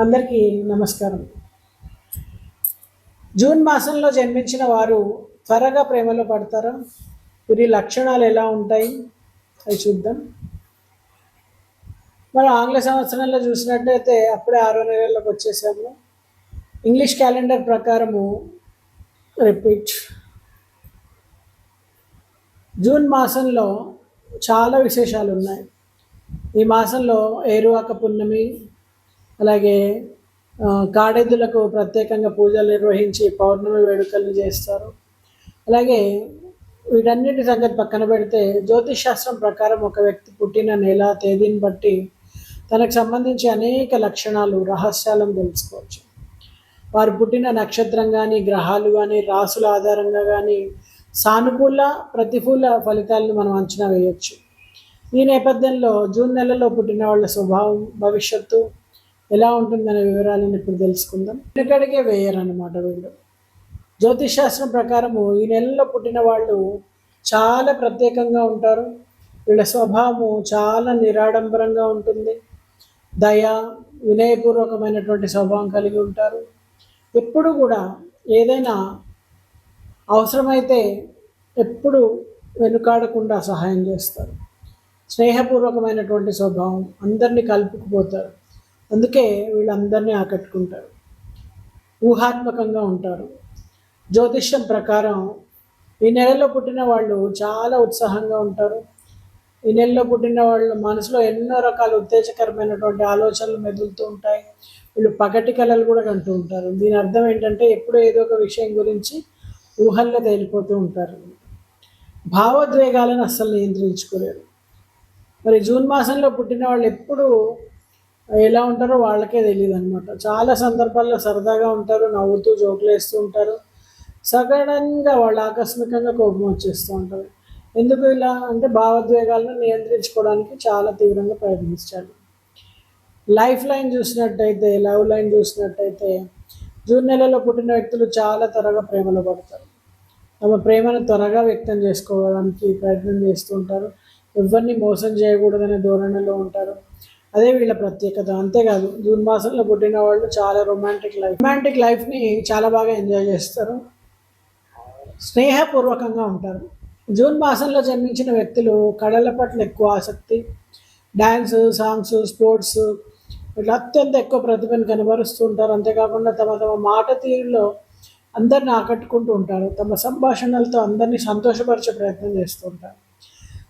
అందరికీ నమస్కారం. జూన్ మాసంలో జన్మించిన వారు త్వరగా ప్రేమలో పడతారా? వీరి లక్షణాలు ఎలా ఉంటాయి? అవి చూద్దాం. మనం ఆంగ్ల సంవత్సరంలో చూసినట్టయితే అప్పుడే ఆరో నెలలోకి వచ్చేసాము. ఇంగ్లీష్ క్యాలెండర్ ప్రకారము రిపీట్. జూన్ మాసంలో చాలా విశేషాలు ఉన్నాయి. ఈ మాసంలో ఏరువాక పున్నమి అలాగే కాడెద్దులకు ప్రత్యేకంగా పూజలు నిర్వహించి పౌర్ణమి వేడుకలు చేస్తారు. అలాగే వీటన్నిటి సంగతి పక్కన పెడితే జ్యోతిష్ శాస్త్రం ప్రకారం ఒక వ్యక్తి పుట్టిన నెల తేదీని బట్టి తనకు సంబంధించి అనేక లక్షణాలు రహస్యాలను తెలుసుకోవచ్చు. వారు పుట్టిన నక్షత్రం కానీ గ్రహాలు కానీ రాసుల ఆధారంగా కానీ సానుకూల ప్రతికూల ఫలితాలను మనం అంచనా వేయవచ్చు ఈ నేపథ్యంలో జూన్ నెలలో పుట్టిన వాళ్ళ స్వభావం భవిష్యత్తు ఎలా ఉంటుందనే వివరాలను ఇప్పుడు తెలుసుకుందాం. వెనుకడిగే వేయరన్నమాట వీళ్ళు. జ్యోతిష్ శాస్త్రం ప్రకారము ఈ నెలలో పుట్టిన వాళ్ళు చాలా ప్రత్యేకంగా ఉంటారు. వీళ్ళ స్వభావము చాలా నిరాడంబరంగా ఉంటుంది. దయ వినయపూర్వకమైనటువంటి స్వభావం కలిగి ఉంటారు. ఎప్పుడు కూడా ఏదైనా అవసరమైతే ఎప్పుడు వెనుకాడకుండా సహాయం చేస్తారు. స్నేహపూర్వకమైనటువంటి స్వభావం అందరినీ కలుపుకుపోతారు. అందుకే వీళ్ళందరినీ ఆకట్టుకుంటారు. ఊహాత్మకంగా ఉంటారు. జ్యోతిష్యం ప్రకారం ఈ నెలలో పుట్టిన వాళ్ళు చాలా ఉత్సాహంగా ఉంటారు. ఈ నెలలో పుట్టిన వాళ్ళు మనసులో ఎన్నో రకాల ఉత్తేజకరమైనటువంటి ఆలోచనలు మెదులుతూ ఉంటాయి. వీళ్ళు పగటి కళలు కూడా కంటూ ఉంటారు. దీని అర్థం ఏంటంటే ఎప్పుడూ ఏదో ఒక విషయం గురించి ఊహల్లో తేలిపోతూ ఉంటారు. భావోద్వేగాలను అస్సలు నియంత్రించుకోలేరు. మరి జూన్ మాసంలో పుట్టిన వాళ్ళు ఎప్పుడూ ఎలా ఉంటారో వాళ్ళకే తెలియదు అనమాట చాలా సందర్భాల్లో సరదాగా ఉంటారు నవ్వుతూ జోకులు వేస్తూ ఉంటారు. సడన్గా వాళ్ళు ఆకస్మికంగా కోపం వచ్చేస్తూ ఉంటారు ఎందుకు ఇలా అంటే భావోద్వేగాలను నియంత్రించుకోవడానికి చాలా తీవ్రంగా ప్రయత్నించాలి లైఫ్ లైన్ చూసినట్టయితే లవ్ లైన్ చూసినట్టయితే జూన్ నెలలో పుట్టిన వ్యక్తులు చాలా త్వరగా ప్రేమలో పడతారు. తమ ప్రేమను త్వరగా వ్యక్తం చేసుకోవడానికి ప్రయత్నం చేస్తూ ఉంటారు. ఎవరిని మోసం చేయకూడదనే ధోరణిలో ఉంటారు. అదే వీళ్ళ ప్రత్యేకత. అంతేకాదు జూన్ మాసంలో పుట్టిన వాళ్ళు చాలా రొమాంటిక్ లైఫ్ రొమాంటిక్ లైఫ్ని చాలా బాగా ఎంజాయ్ చేస్తారు. స్నేహపూర్వకంగా ఉంటారు. జూన్ మాసంలో జన్మించిన వ్యక్తులు కళల పట్ల ఎక్కువ ఆసక్తి. డ్యాన్స్ సాంగ్స్ స్పోర్ట్స్ ఇట్లా అత్యంత ఎక్కువ ప్రతిభను కనబరుస్తూ ఉంటారు. అంతేకాకుండా తమ తమ మాట తీరులో అందరిని ఆకట్టుకుంటూ ఉంటారు. తమ సంభాషణలతో అందరినీ సంతోషపరిచే ప్రయత్నం చేస్తూ ఉంటారు.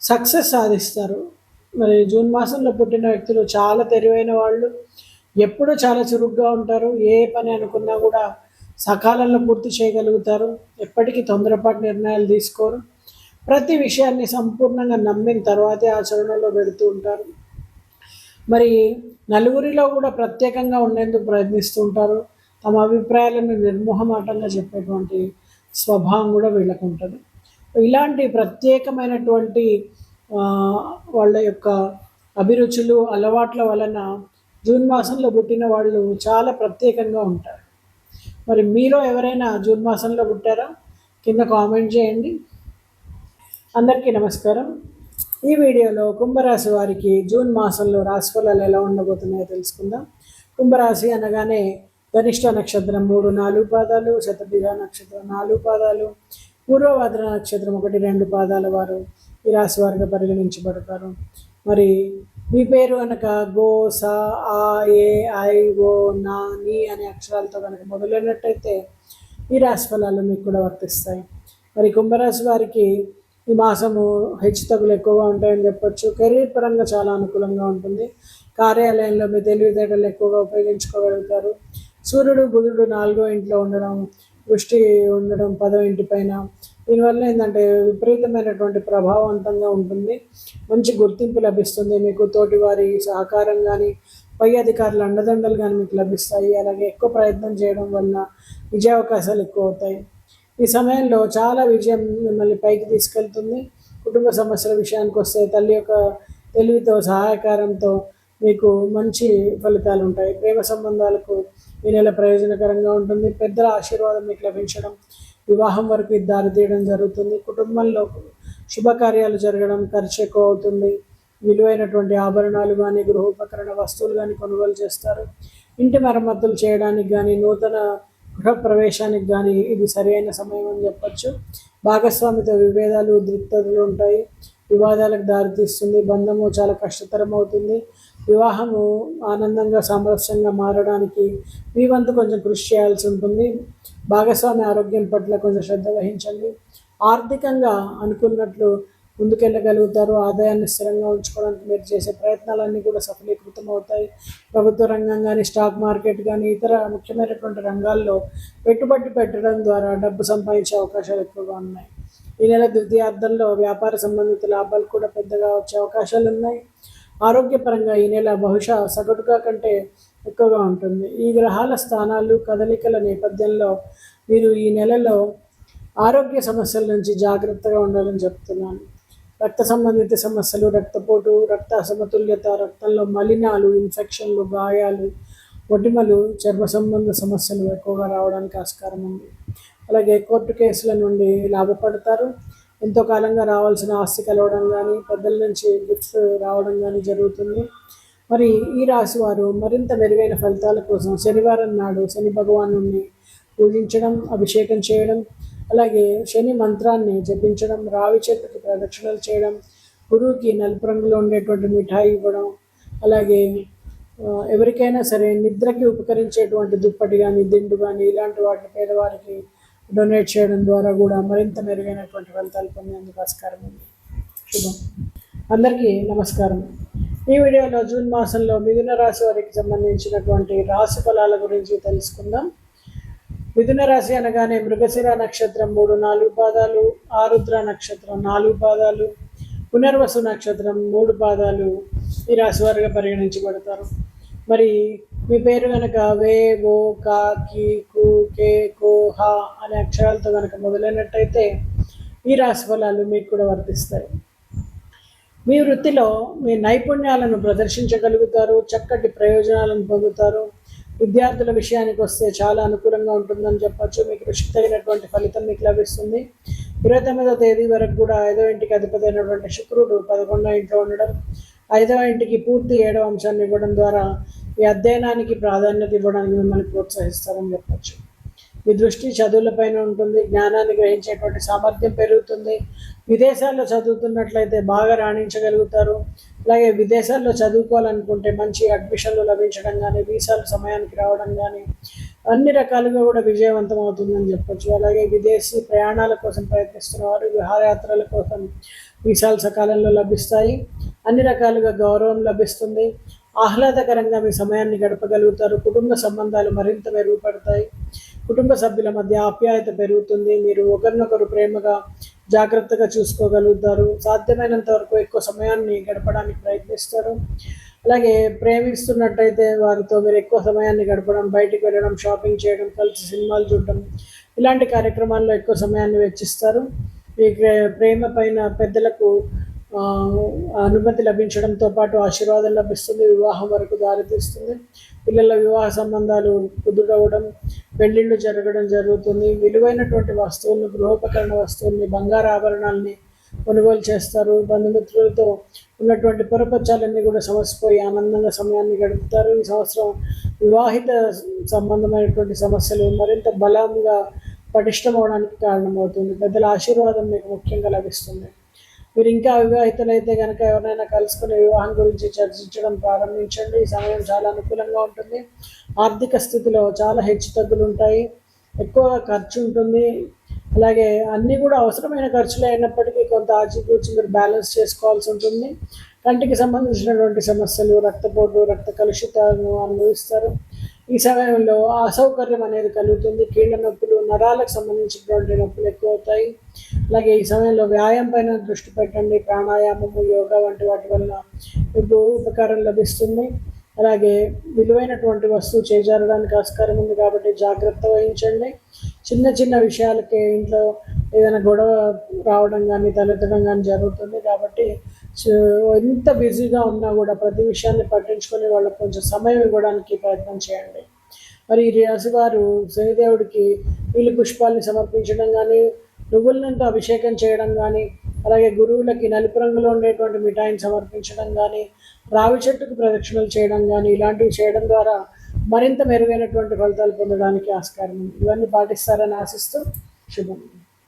సక్సెస్ సాధిస్తారు. మరి జూన్ మాసంలో పుట్టిన వ్యక్తులు చాలా తెలివైన వాళ్ళు. ఎప్పుడూ చాలా చురుగ్గా ఉంటారు. ఏ పని అనుకున్నా కూడా సకాలంలో పూర్తి చేయగలుగుతారు. ఎప్పటికీ తొందరపాటు నిర్ణయాలు తీసుకోరు. ప్రతి విషయాన్ని సంపూర్ణంగా నమ్మిన తర్వాతే ఆచరణలో పెడుతూ ఉంటారు. మరి నలుగురిలో కూడా ప్రత్యేకంగా ఉండేందుకు ప్రయత్నిస్తూ ఉంటారు. తమ అభిప్రాయాలను నిర్మోహమాటంగా చెప్పేటువంటి స్వభావం కూడా వీళ్ళకు ఉంటుంది ఇలాంటి ప్రత్యేకమైనటువంటి వాళ్ళ యొక్క అభిరుచులు అలవాట్ల వలన జూన్ మాసంలో పుట్టిన వాళ్ళు చాలా ప్రత్యేకంగా ఉంటారు. మరి మీరు ఎవరైనా జూన్ మాసంలో పుట్టారా? కింద కామెంట్ చేయండి. అందరికీ నమస్కారం. ఈ వీడియోలో కుంభరాశి వారికి జూన్ మాసంలో రాశి ఫలాలు ఎలా ఉండబోతున్నాయో తెలుసుకుందాం. కుంభరాశి అనగానే ధనిష్ట నక్షత్రం మూడు నాలుగు పాదాలు శతభిజ నక్షత్రం నాలుగు పాదాలు పూర్వభద్ర నక్షత్రం ఒకటి రెండు పాదాల వారు. ఈ రాశి వారిగా పరిగణించబడతారు. మరి మీ పేరు కనుక గో సా ఆ ఏ ఐ ఓ నా నీ అనే అక్షరాలతో కనుక మొదలైనట్టయితే ఈ రాశి ఫలాలు మీకు కూడా వర్తిస్తాయి. మరి కుంభరాశి వారికి ఈ మాసము హెచ్చు తగులు ఎక్కువగా ఉంటాయని చెప్పొచ్చు. కెరీర్ పరంగా చాలా అనుకూలంగా ఉంటుంది. కార్యాలయంలో మీ తెలివితేటలు ఎక్కువగా ఉపయోగించుకోగలుగుతారు. సూర్యుడు బుధుడు నాలుగో ఇంట్లో ఉండడం దృష్టి ఉండడం పదో ఇంటి పైన దీనివల్ల ఏంటంటే విపరీతమైనటువంటి ప్రభావవంతంగా ఉంటుంది. మంచి గుర్తింపు లభిస్తుంది మీకు. తోటి వారి సహకారం కానీ పై అధికారుల అండదండలు కానీ మీకు లభిస్తాయి. అలాగే ఎక్కువ ప్రయత్నం చేయడం వల్ల విజయావకాశాలు ఎక్కువ అవుతాయి ఈ సమయంలో చాలా విజయం మిమ్మల్ని పైకి తీసుకెళ్తుంది. కుటుంబ సమస్యల విషయానికి వస్తే తల్లి యొక్క తెలివితో సహాయకారంతో మీకు మంచి ఫలితాలు ఉంటాయి. ప్రేమ సంబంధాలకు ఈ నెల ప్రయోజనకరంగా ఉంటుంది. పెద్దల ఆశీర్వాదం మీకు లభించడం వివాహం వరకు ఇది దారితీయడం జరుగుతుంది. కుటుంబంలో శుభకార్యాలు జరగడం ఖర్చు ఎక్కువ అవుతుంది. విలువైనటువంటి ఆభరణాలు కానీ గృహోపకరణ వస్తువులు కానీ కొనుగోలు చేస్తారు. ఇంటి మరమ్మతులు చేయడానికి కానీ నూతన గృహప్రవేశానికి కానీ ఇది సరైన సమయం అని చెప్పచ్చు. భాగస్వామితో విభేదాలు ఉద్రిక్తతలు ఉంటాయి. వివాదాలకు దారితీస్తుంది. బంధము చాలా కష్టతరం అవుతుంది. వివాహము ఆనందంగా సామరస్యంగా మారడానికి మీ వంతు కొంచెం కృషి చేయాల్సి ఉంటుంది. భాగస్వామి ఆరోగ్యం పట్ల కొంచెం శ్రద్ధ వహించండి. ఆర్థికంగా అనుకున్నట్లు ముందుకెళ్ళగలుగుతారు. ఆదాయాన్ని స్థిరంగా ఉంచుకోవడానికి మీరు చేసే ప్రయత్నాలన్నీ కూడా సఫలీకృతం అవుతాయి ప్రభుత్వ రంగం కానీ స్టాక్ మార్కెట్ కానీ ఇతర ముఖ్యమైనటువంటి రంగాల్లో పెట్టుబడి పెట్టడం ద్వారా డబ్బు సంపాదించే అవకాశాలు ఎక్కువగా ఉన్నాయి. ఈ నెల ద్వితీయార్థంలో వ్యాపార సంబంధిత లాభాలు కూడా పెద్దగా వచ్చే అవకాశాలు ఉన్నాయి ఆరోగ్యపరంగా ఈ నెల బహుశా సగటుగా కంటే ఎక్కువగా ఉంటుంది. ఈ గ్రహాల స్థానాలు కదలికల నేపథ్యంలో మీరు ఈ నెలలో ఆరోగ్య సమస్యల నుంచి జాగ్రత్తగా ఉండాలని చెప్తున్నాను. రక్త సంబంధిత సమస్యలు రక్తపోటు రక్త అసమతుల్యత రక్తంలో మలినాలు ఇన్ఫెక్షన్లు గాయాలు ఒటిమలు చర్మ సంబంధ సమస్యలు ఎక్కువగా రావడానికి ఆస్కారం ఉంది. అలాగే కోర్టు కేసుల నుండి లాభపడతారు. ఎంతో కాలంగా రావాల్సిన ఆస్తి కలవడం కానీ పెద్దల నుంచి గిఫ్ట్స్ రావడం కానీ జరుగుతుంది. మరి ఈ రాశి వారు మరింత మెరుగైన ఫలితాల కోసం శనివారం నాడు శని భగవాను పూజించడం అభిషేకం చేయడం అలాగే శని మంత్రాన్ని జపించడం రావి చెట్టుకి ప్రదక్షిణలు చేయడం గురువుకి నలుపు రంగులో ఉండేటువంటి మిఠాయి ఇవ్వడం అలాగే ఎవరికైనా సరే నిద్రకి ఉపకరించేటువంటి దుప్పటి కానీ దిండు కానీ ఇలాంటి వాటిని పేదవారికి డొనేట్ చేయడం ద్వారా కూడా మరింత మెరుగైనటువంటి ఫలితాలు పొందేందుకు ఆస్కారం ఉంది. శుభం. అందరికీ నమస్కారం. ఈ వీడియోలో జూన్ మాసంలో మిథున రాశి వారికి సంబంధించినటువంటి రాశి ఫలాల గురించి తెలుసుకుందాం. మిథున రాశి అనగానే మృగశిర నక్షత్రం మూడు నాలుగు పాదాలు ఆరుద్ర నక్షత్రం నాలుగు పాదాలు పునర్వసు నక్షత్రం మూడు పాదాలు ఈ రాశి వారిగా పరిగణించబడతారు. మరి మీ పేరు కనుక వే ఓ కా కీ కు కే కో హా అనే అక్షరాలతో కనుక మొదలైనట్టయితే ఈ రాశి ఫలాలు మీకు కూడా వర్తిస్తాయి. మీ వృత్తిలో మీ నైపుణ్యాలను ప్రదర్శించగలుగుతారు చక్కటి ప్రయోజనాలను పొందుతారు. విద్యార్థుల విషయానికి వస్తే చాలా అనుకూలంగా ఉంటుందని చెప్పచ్చు. మీకు కృషికి తగినటువంటి ఫలితం మీకు లభిస్తుంది. ఇరవై తొమ్మిదో తేదీ వరకు కూడా ఐదో ఇంటికి అధిపతి అయినటువంటి శుక్రుడు పదకొండో ఇంట్లో ఉండడం ఐదవ ఇంటికి పూర్తి ఏడవ అంశాన్ని ఇవ్వడం ద్వారా ఈ అధ్యయనానికి ప్రాధాన్యత ఇవ్వడానికి మిమ్మల్ని ప్రోత్సహిస్తారని చెప్పచ్చు. మీ దృష్టి చదువులపైన ఉంటుంది. జ్ఞానాన్ని గ్రహించేటువంటి సామర్థ్యం పెరుగుతుంది. విదేశాల్లో చదువుతున్నట్లయితే బాగా రాణించగలుగుతారు. అలాగే విదేశాల్లో చదువుకోవాలనుకుంటే మంచి అడ్మిషన్లు లభించడం కానీ వీసాలు సమయానికి రావడం కానీ అన్ని రకాలుగా కూడా విజయవంతం అవుతుందని చెప్పొచ్చు. అలాగే విదేశీ ప్రయాణాల కోసం ప్రయత్నిస్తున్న వారు విహారయాత్రల కోసం వీసాలు సకాలంలో లభిస్తాయి. అన్ని రకాలుగా గౌరవం లభిస్తుంది. ఆహ్లాదకరంగా మీ సమయాన్ని గడపగలుగుతారు. కుటుంబ సంబంధాలు మరింత మెరుగుపడతాయి. కుటుంబ సభ్యుల మధ్య ఆప్యాయత పెరుగుతుంది. మీరు ఒకరినొకరు ప్రేమగా జాగ్రత్తగా చూసుకోగలుగుతారు. సాధ్యమైనంత వరకు ఎక్కువ సమయాన్ని గడపడానికి ప్రయత్నిస్తారు. అలాగే ప్రేమిస్తున్నట్టయితే వారితో మీరు ఎక్కువ సమయాన్ని గడపడం బయటికి వెళ్ళడం షాపింగ్ చేయడం కలిసి సినిమాలు చూడడం ఇలాంటి కార్యక్రమాల్లో ఎక్కువ సమయాన్ని వెచ్చిస్తారు. ఈ ప్రేమ పైన పెద్దలకు అనుమతి లభించడంతో పాటు ఆశీర్వాదం లభిస్తుంది. వివాహం వరకు దారితీస్తుంది. పిల్లల వివాహ సంబంధాలు కుదురవడం పెళ్ళిళ్ళు జరగడం జరుగుతుంది. విలువైనటువంటి వస్తువులను గృహోపకరణ వస్తువుల్ని బంగారు ఆభరణాలని కొనుగోలు చేస్తారు. బంధుమిత్రులతో ఉన్నటువంటి పొరపచ్చాలన్నీ కూడా సమసిపోయి ఆనందంగా సమయాన్ని గడుపుతారు. ఈ సంవత్సరం వివాహిత సంబంధమైనటువంటి సమస్యలు మరింత బలంగా పటిష్టమవడానికి కారణమవుతుంది. పెద్దల ఆశీర్వాదం మీకు ముఖ్యంగా లభిస్తుంది. మీరు ఇంకా అవివాహితులైతే కనుక ఎవరైనా కలుసుకుని వివాహం గురించి చర్చించడం ప్రారంభించండి. ఈ సమయం చాలా అనుకూలంగా ఉంటుంది. ఆర్థిక స్థితిలో చాలా హెచ్చు తగ్గులు ఉంటాయి. ఎక్కువ ఖర్చు ఉంటుంది. అలాగే అన్నీ కూడా అవసరమైన ఖర్చులు అయినప్పటికీ కొంత ఆచితూచి మీరు బ్యాలెన్స్ చేసుకోవాల్సి ఉంటుంది. కంటికి సంబంధించినటువంటి సమస్యలు రక్తపోటు రక్త కలుషితాలను అనుభవిస్తారు. ఈ సమయంలో అసౌకర్యం అనేది కలుగుతుంది. కీళ్ళ నొప్పులు నరాలకు సంబంధించినటువంటి నొప్పులు ఎక్కువ అవుతాయి అలాగే ఈ సమయంలో వ్యాయామం పైన దృష్టి పెట్టండి. ప్రాణాయామము యోగా వంటి వాటి వల్ల మీకు ఉపకారం లభిస్తుంది. అలాగే విలువైనటువంటి వస్తువు చేజారడానికి ఆస్కారం ఉంది కాబట్టి జాగ్రత్త వహించండి. చిన్న చిన్న విషయాలకి ఇంట్లో ఏదైనా గొడవ రావడం కానీ తలెత్తడం కానీ జరుగుతుంది కాబట్టి ఎంత బిజీగా ఉన్నా కూడా ప్రతి విషయాన్ని పట్టించుకొని వాళ్ళకి కొంచెం సమయం ఇవ్వడానికి ప్రయత్నం చేయండి. మరి ఈ రాశి వారు శనిదేవుడికి నీళ్ళు పుష్పాలని సమర్పించడం కానీ నువ్వుల అభిషేకం చేయడం కానీ అలాగే గురువులకి నలుపు రంగులో ఉండేటువంటి మిఠాయిని సమర్పించడం కానీ రావి చెట్టుకు ప్రదక్షిణలు చేయడం కానీ ఇలాంటివి చేయడం ద్వారా మరింత మెరుగైనటువంటి ఫలితాలు పొందడానికి ఆస్కారం ఉంది. ఇవన్నీ పాటిస్తారని ఆశిస్తూ శుభం.